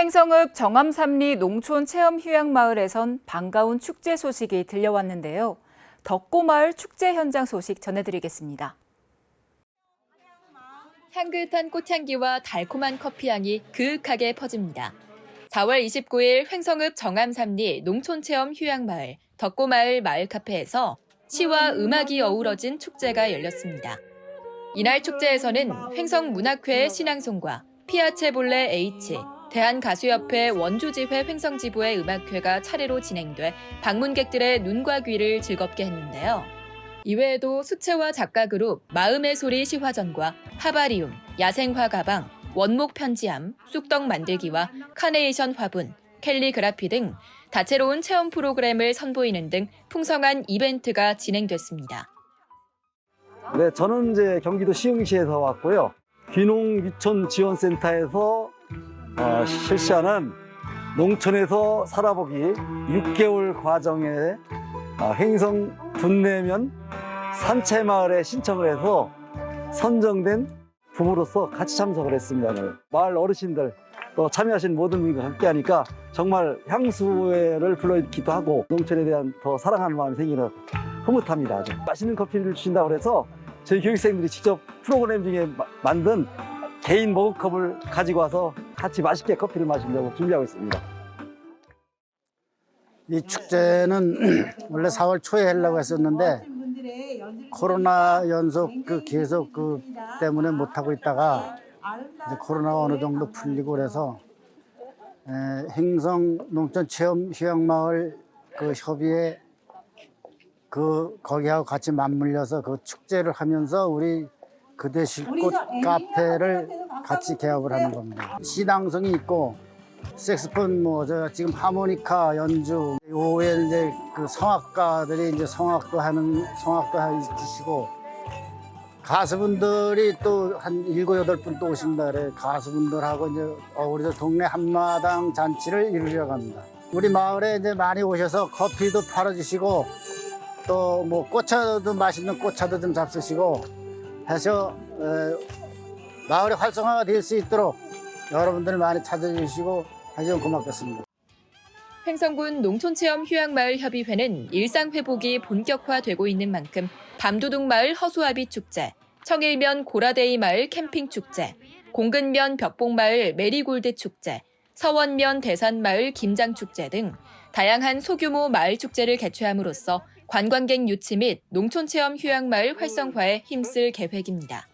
횡성읍 정암삼리 농촌 체험 휴양마을에선 반가운 축제 소식이 들려왔는데요. 덕고마을 축제 현장 소식 전해드리겠습니다. 향긋한 꽃향기와 달콤한 커피향이 그윽하게 퍼집니다. 4월 29일 횡성읍 정암삼리 농촌체험 휴양마을 덕고마을 마을 카페에서 시와 음악이 어우러진 축제가 열렸습니다. 이날 축제에서는 횡성문학회 신앙송과 피아체볼레 H, 대한가수협회 원주지회 횡성지부의 음악회가 차례로 진행돼 방문객들의 눈과 귀를 즐겁게 했는데요. 이외에도 수채화 작가 그룹 마음의 소리 시화전과 하바리움, 야생화 가방, 원목 편지함, 쑥떡 만들기와 카네이션 화분, 캘리그라피 등 다채로운 체험 프로그램을 선보이는 등 풍성한 이벤트가 진행됐습니다. 네, 저는 이제 경기도 시흥시에서 왔고요. 귀농귀촌 지원센터에서 어, 실시하는 농촌에서 살아보기 6개월 과정에 어, 횡성 분내면 산채마을에 신청을 해서 선정된 부부로서 같이 참석을 했습니다. 마을 어르신들 또 참여하신 모든 분과 함께 하니까 정말 향수를 불러일으키기도 하고 농촌에 대한 더 사랑하는 마음이 생기는 흐뭇합니다. 아주. 맛있는 커피를 주신다고 해서 저희 교육생들이 직접 프로그램 중에 마- 만든 개인 머그컵을 가지고 와서 같이 맛있게 커피를 마시려고 준비하고 있습니다. 이 축제는 원래 4월 초에 하려고 했었는데 코로나 연속 그 계속 그 때문에 못 하고 있다가 이제 코로나가 어느 정도 풀리고 그래서 에, 행성 농촌 체험 휴양마을 그 협의회 그 거기하고 같이 맞물려서 그 축제를 하면서 우리 그대 실꽃 카페를 같이 개업을 하는 겁니다. 시당성이 있고 색스폰 뭐저 지금 하모니카 연주 요에 이제 그 성악가들이 이제 성악도 하는 성악도 해주시고 가수분들이 또 한 일곱 여덟 분 또 오신다 그래 가수분들하고 이제 어우리서 동네 한마당 잔치를 이루려고 합니다. 우리 마을에 이제 많이 오셔서 커피도 팔아주시고 또 뭐 꽃차도 맛있는 꽃차도 좀 잡수시고 해서 에, 마을의 활성화가 될 수 있도록 여러분들 많이 찾아주시고 하시면 고맙겠습니다. 횡성군 농촌체험 휴양마을 협의회는 일상 회복이 본격화되고 있는 만큼 밤도둑마을 허수아비 축제, 청일면 고라데이 마을 캠핑 축제, 공근면 벽봉마을 메리골드 축제, 서원면 대산마을 김장 축제 등 다양한 소규모 마을 축제를 개최함으로써 관광객 유치 및 농촌체험 휴양마을 활성화에 힘쓸 계획입니다.